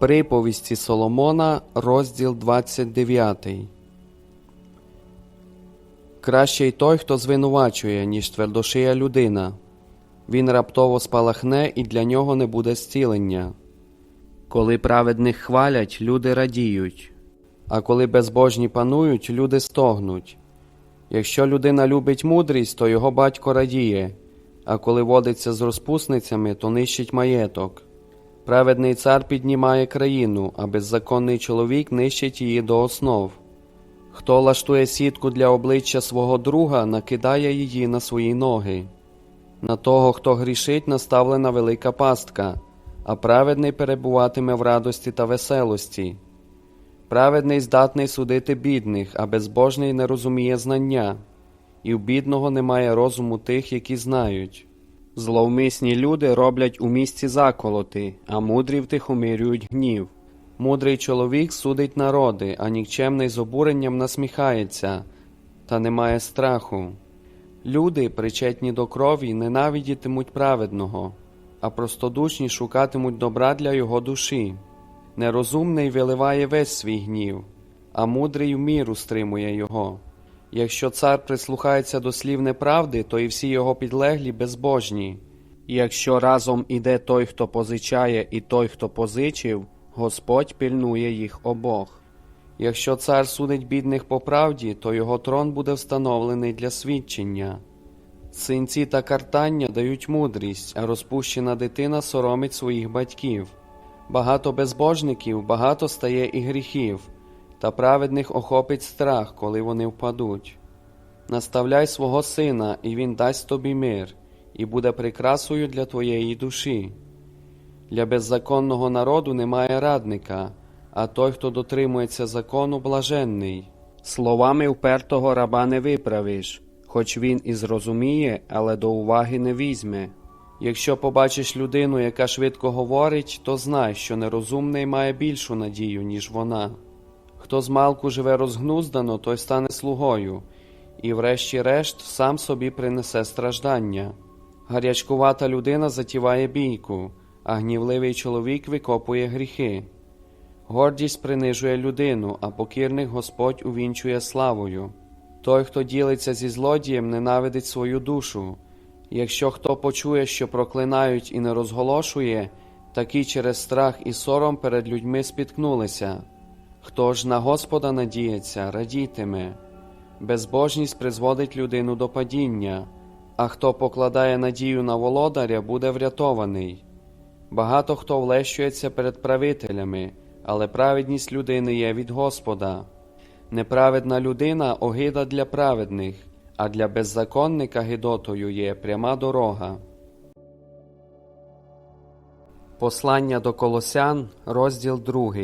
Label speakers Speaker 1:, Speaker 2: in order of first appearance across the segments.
Speaker 1: Приповісті Соломона, розділ 29. Краще й той, хто звинувачує, ніж твердошия людина. Він раптово спалахне, і для нього не буде зцілення. Коли праведних хвалять, люди радіють, а коли безбожні панують, люди стогнуть. Якщо людина любить мудрість, то його батько радіє, а коли водиться з розпусницями, то нищить маєток. Праведний цар піднімає країну, а беззаконний чоловік нищить її до основ. Хто лаштує сітку для обличчя свого друга, накидає її на свої ноги. На того, хто грішить, наставлена велика пастка, а праведний перебуватиме в радості та веселості. Праведний здатний судити бідних, а безбожний не розуміє знання, і в бідного немає розуму тих, які знають. Зловмисні люди роблять у місті заколоти, а мудрі втихомирюють гнів. Мудрий чоловік судить народи, а нікчемний з обуренням насміхається, та не має страху. Люди, причетні до крові, ненавидітимуть праведного, а простодушні шукатимуть добра для його душі. Нерозумний виливає весь свій гнів, а мудрий в міру стримує його. Якщо цар прислухається до слів неправди, то і всі його підлеглі безбожні. І якщо разом іде той, хто позичає, і той, хто позичив, Господь пильнує їх обох. Якщо цар судить бідних по правді, то його трон буде встановлений для свідчення. Синці та картання дають мудрість, а розпущена дитина соромить своїх батьків. Багато безбожників, багато стає і гріхів, та праведних охопить страх, коли вони впадуть. Наставляй свого сина, і він дасть тобі мир, і буде прикрасою для твоєї душі. Для беззаконного народу немає радника, а той, хто дотримується закону, блаженний. Словами впертого раба не виправиш, хоч він і зрозуміє, але до уваги не візьме. Якщо побачиш людину, яка швидко говорить, то знай, що нерозумний має більшу надію, ніж вона. Хто змалку живе розгнуздано, той стане слугою, і, врешті-решт, сам собі принесе страждання. Гарячкувата людина затіває бійку, а гнівливий чоловік викопує гріхи. Гордість принижує людину, а покірних Господь увінчує славою. Той, хто ділиться зі злодієм, ненавидить свою душу. Якщо хто почує, що проклинають і не розголошує, такі через страх і сором перед людьми спіткнулися. Хто ж на Господа надіється, радітиме. Безбожність призводить людину до падіння, а хто покладає надію на володаря, буде врятований. Багато хто влещується перед правителями, але праведність людини є від Господа. Неправедна людина огида для праведних, а для беззаконника гидотою є пряма дорога. Послання до Колосян, розділ 2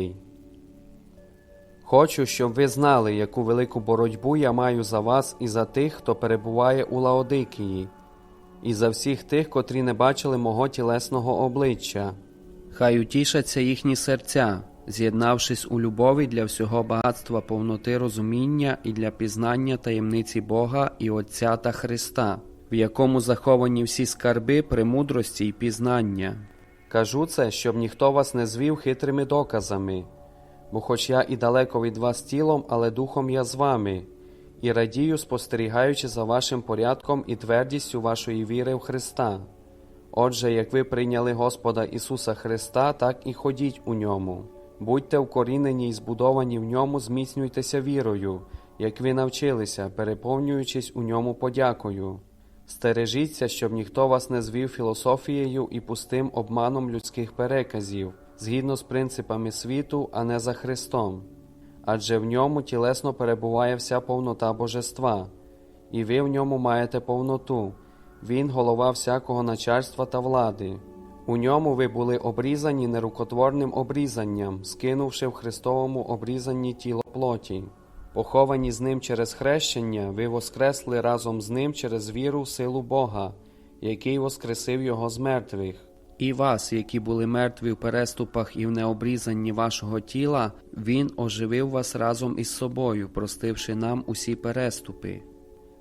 Speaker 1: Хочу, щоб ви знали, яку велику боротьбу я маю за вас і за тих, хто перебуває у Лаодикії, і за всіх тих, котрі не бачили мого тілесного обличчя. Хай утішаться їхні серця, з'єднавшись у любові для всього багатства повноти розуміння і для пізнання таємниці Бога і Отця та Христа, в якому заховані всі скарби премудрості й пізнання. Кажу це, щоб ніхто вас не звів хитрими доказами, бо хоч я і далеко від вас тілом, але духом я з вами, і радію, спостерігаючи за вашим порядком і твердістю вашої віри в Христа. Отже, як ви прийняли Господа Ісуса Христа, так і ходіть у ньому. Будьте вкорінені і збудовані в ньому, зміцнюйтеся вірою, як ви навчилися, переповнюючись у ньому подякою. Стережіться, щоб ніхто вас не звів філософією і пустим обманом людських переказів, згідно з принципами світу, а не за Христом. Адже в ньому тілесно перебуває вся повнота божества, і ви в ньому маєте повноту. Він голова всякого начальства та влади. У ньому ви були обрізані нерукотворним обрізанням, скинувши в Христовому обрізанні тіло плоті. Поховані з ним через хрещення, ви воскресли разом з ним через віру в силу Бога, який воскресив Його з мертвих. І вас, які були мертві в переступах і в необрізанні вашого тіла, Він оживив вас разом із собою, простивши нам усі переступи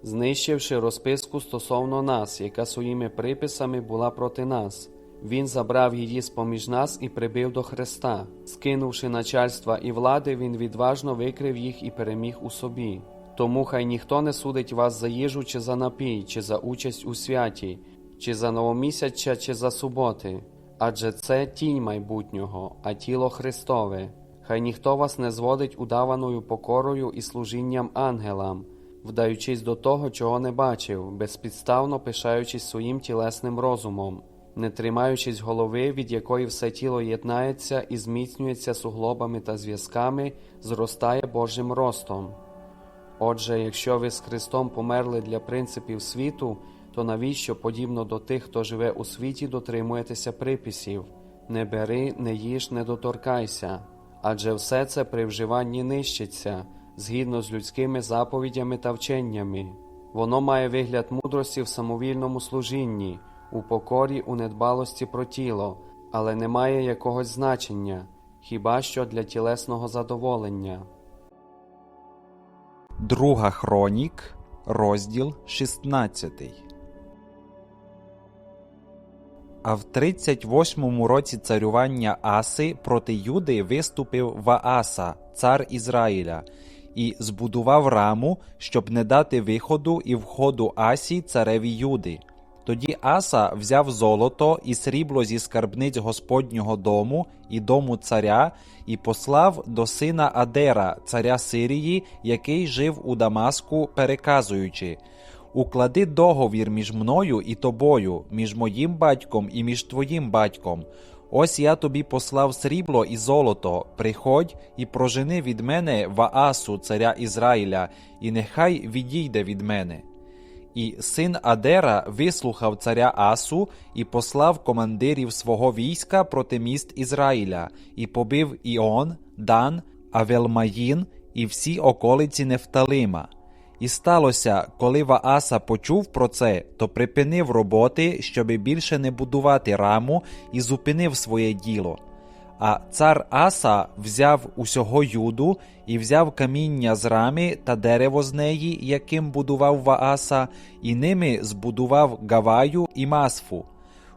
Speaker 1: знищивши розписку стосовно нас, яка своїми приписами була проти нас, Він забрав її з поміж нас і прибив до Христа. Скинувши начальства і влади, він відважно викрив їх і переміг у собі. Тому хай ніхто не судить вас за їжу чи за напій, чи за участь у святі, чи за новомісяча, чи за суботи. Адже це тінь майбутнього, а тіло Христове. Хай ніхто вас не зводить удаваною покорою і служінням ангелам, вдаючись до того, чого не бачив, безпідставно пишаючись своїм тілесним розумом, не тримаючись голови, від якої все тіло єднається і зміцнюється суглобами та зв'язками, зростає Божим ростом. Отже, якщо ви з Христом померли для принципів світу, то навіщо, подібно до тих, хто живе у світі, дотримуєтеся приписів не бери, не їж, не доторкайся, адже все це при вживанні нищиться, згідно з людськими заповідями та вченнями. Воно має вигляд мудрості в самовільному служінні, у покорі, у недбалості про тіло, але не має якогось значення, хіба що для тілесного задоволення.
Speaker 2: Друга Хронік, розділ 16. А в 38-му році царювання Аси проти Юди виступив Вааса, цар Ізраїля, і збудував раму, щоб не дати виходу і входу Асі цареві Юди. Тоді Аса взяв золото і срібло зі скарбниць Господнього дому і дому царя і послав до сина Адера, царя Сирії, який жив у Дамаску, переказуючи: Уклади договір між мною і тобою, між моїм батьком і між твоїм батьком. Ось я тобі послав срібло і золото. Приходь і прожени від мене Ваасу, царя Ізраїля, і нехай відійде від мене. І син Адера вислухав царя Асу і послав командирів свого війська проти міст Ізраїля, і побив Іон, Дан, Авелмаїн і всі околиці Нефталима. І сталося, коли Вааса почув про це, то припинив роботи, щоби більше не будувати раму, і зупинив своє діло. А цар Аса взяв усього юду і взяв каміння з рами та дерево з неї, яким будував Вааса, і ними збудував Гаваю і Масфу.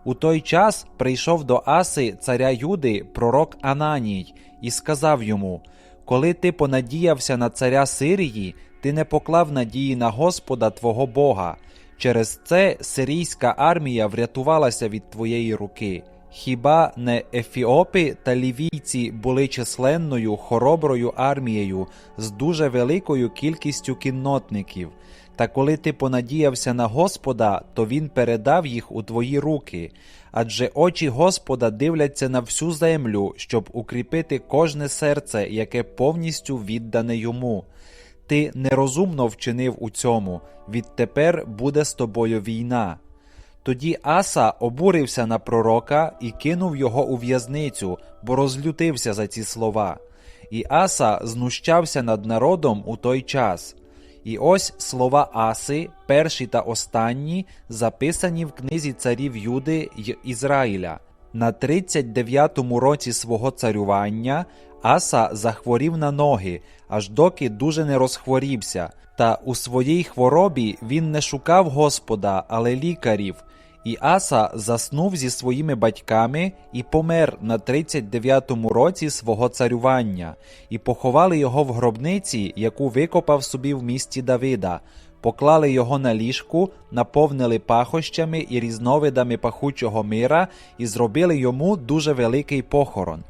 Speaker 2: У той час прийшов до Аси царя Юди пророк Ананій і сказав йому: Коли ти понадіявся на царя Сирії, ти не поклав надії на Господа твого Бога. Через це сирійська армія врятувалася від твоєї руки. Хіба не ефіопи та лівійці були численною хороброю армією з дуже великою кількістю кіннотників? Та коли ти понадіявся на Господа, то він передав їх у твої руки. Адже очі Господа дивляться на всю землю, щоб укріпити кожне серце, яке повністю віддане йому. Ти нерозумно вчинив у цьому, відтепер буде з тобою війна. Тоді Аса обурився на пророка і кинув його у в'язницю, бо розлютився за ці слова. І Аса знущався над народом у той час. І ось слова Аси, перші та останні, записані в книзі царів Юди й Ізраїля. На 39-му році свого царювання Аса захворів на ноги, аж доки дуже не розхворівся. Та у своїй хворобі він не шукав Господа, але лікарів. І Аса заснув зі своїми батьками і помер на 39-му році свого царювання, і поховали його в гробниці, яку викопав собі в місті Давида. Поклали його на ліжку, наповнили пахощами і різновидами пахучого мира і зробили йому дуже великий похорон.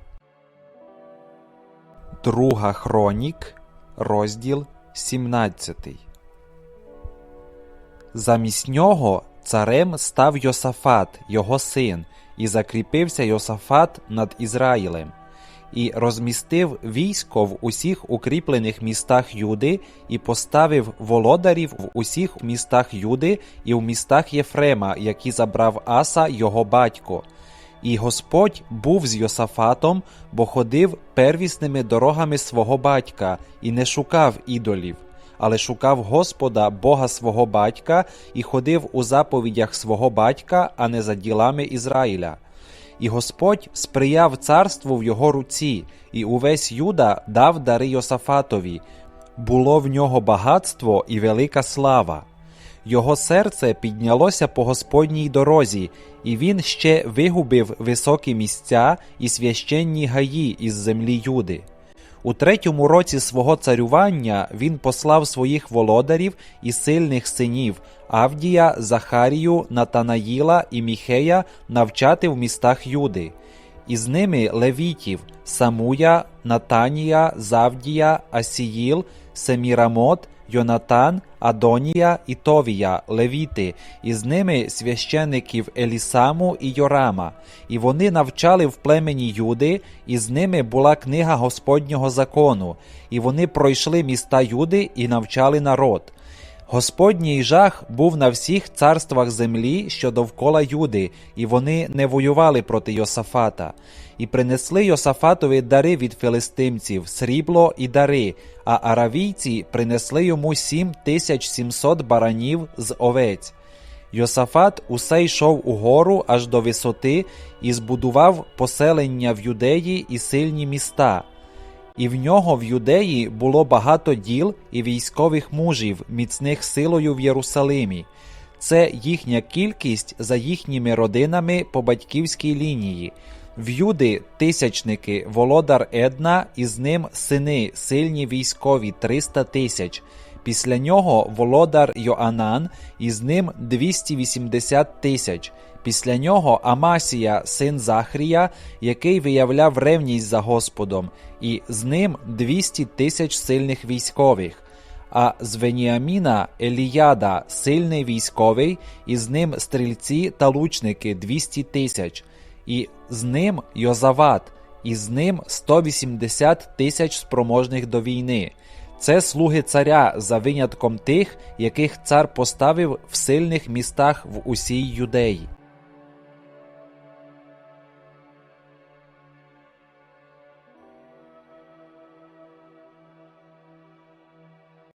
Speaker 2: Друга Хронік, розділ 17. Замість нього царем став Йосафат, його син, і закріпився Йосафат над Ізраїлем, і розмістив військо в усіх укріплених містах Юди, і поставив володарів в усіх містах Юди і в містах Єфрема, які забрав Аса його батько. І Господь був з Йосафатом, бо ходив первісними дорогами свого батька і не шукав ідолів, але шукав Господа, Бога свого батька, і ходив у заповідях свого батька, а не за ділами Ізраїля. І Господь сприяв царству в його руці, і увесь Юда дав дари Йосафатові. Було в нього багатство і велика слава. його серце піднялося по Господній дорозі, і він ще вигубив високі місця і священні гаї із землі Юди. У третьому році свого царювання він послав своїх володарів і сильних синів Авдія, Захарію, Натанаїла і Міхея навчати в містах Юди. І з ними левітів Самуя, Натанія, Завдія, Асіїл, Семірамот, Йонатан, Адонія і Товія, левіти, і з ними священиків Елісаму і Йорама. І вони навчали в племені Юди, і з ними була книга Господнього закону, і вони пройшли міста Юди і навчали народ. Господній жах був на всіх царствах землі, що довкола Юди, і вони не воювали проти Йосафата. І принесли Йосафатові дари від филистимців, срібло і дари, а аравійці принесли йому сім тисяч сімсот баранів з овець. Йосафат усе йшов угору аж до висоти і збудував поселення в юдеї і сильні міста. І в нього в юдеї було багато діл і військових мужів, міцних силою в Єрусалимі. Це їхня кількість за їхніми родинами по батьківській лінії. В Юди тисячники володар Една, і з ним сини сильні військові 300 тисяч. Після нього володар Йоанан, і з ним 280 тисяч. Після нього Амасія, син Захрія, який виявляв ревність за Господом, і з ним 200 тисяч сильних військових. А з Веніаміна Еліяда, сильний військовий, і з ним стрільці та лучники 200 тисяч, і з ним Йозават, і з ним 180 тисяч спроможних до війни. Це слуги царя за винятком тих, яких цар поставив в сильних містах в усій юдеї.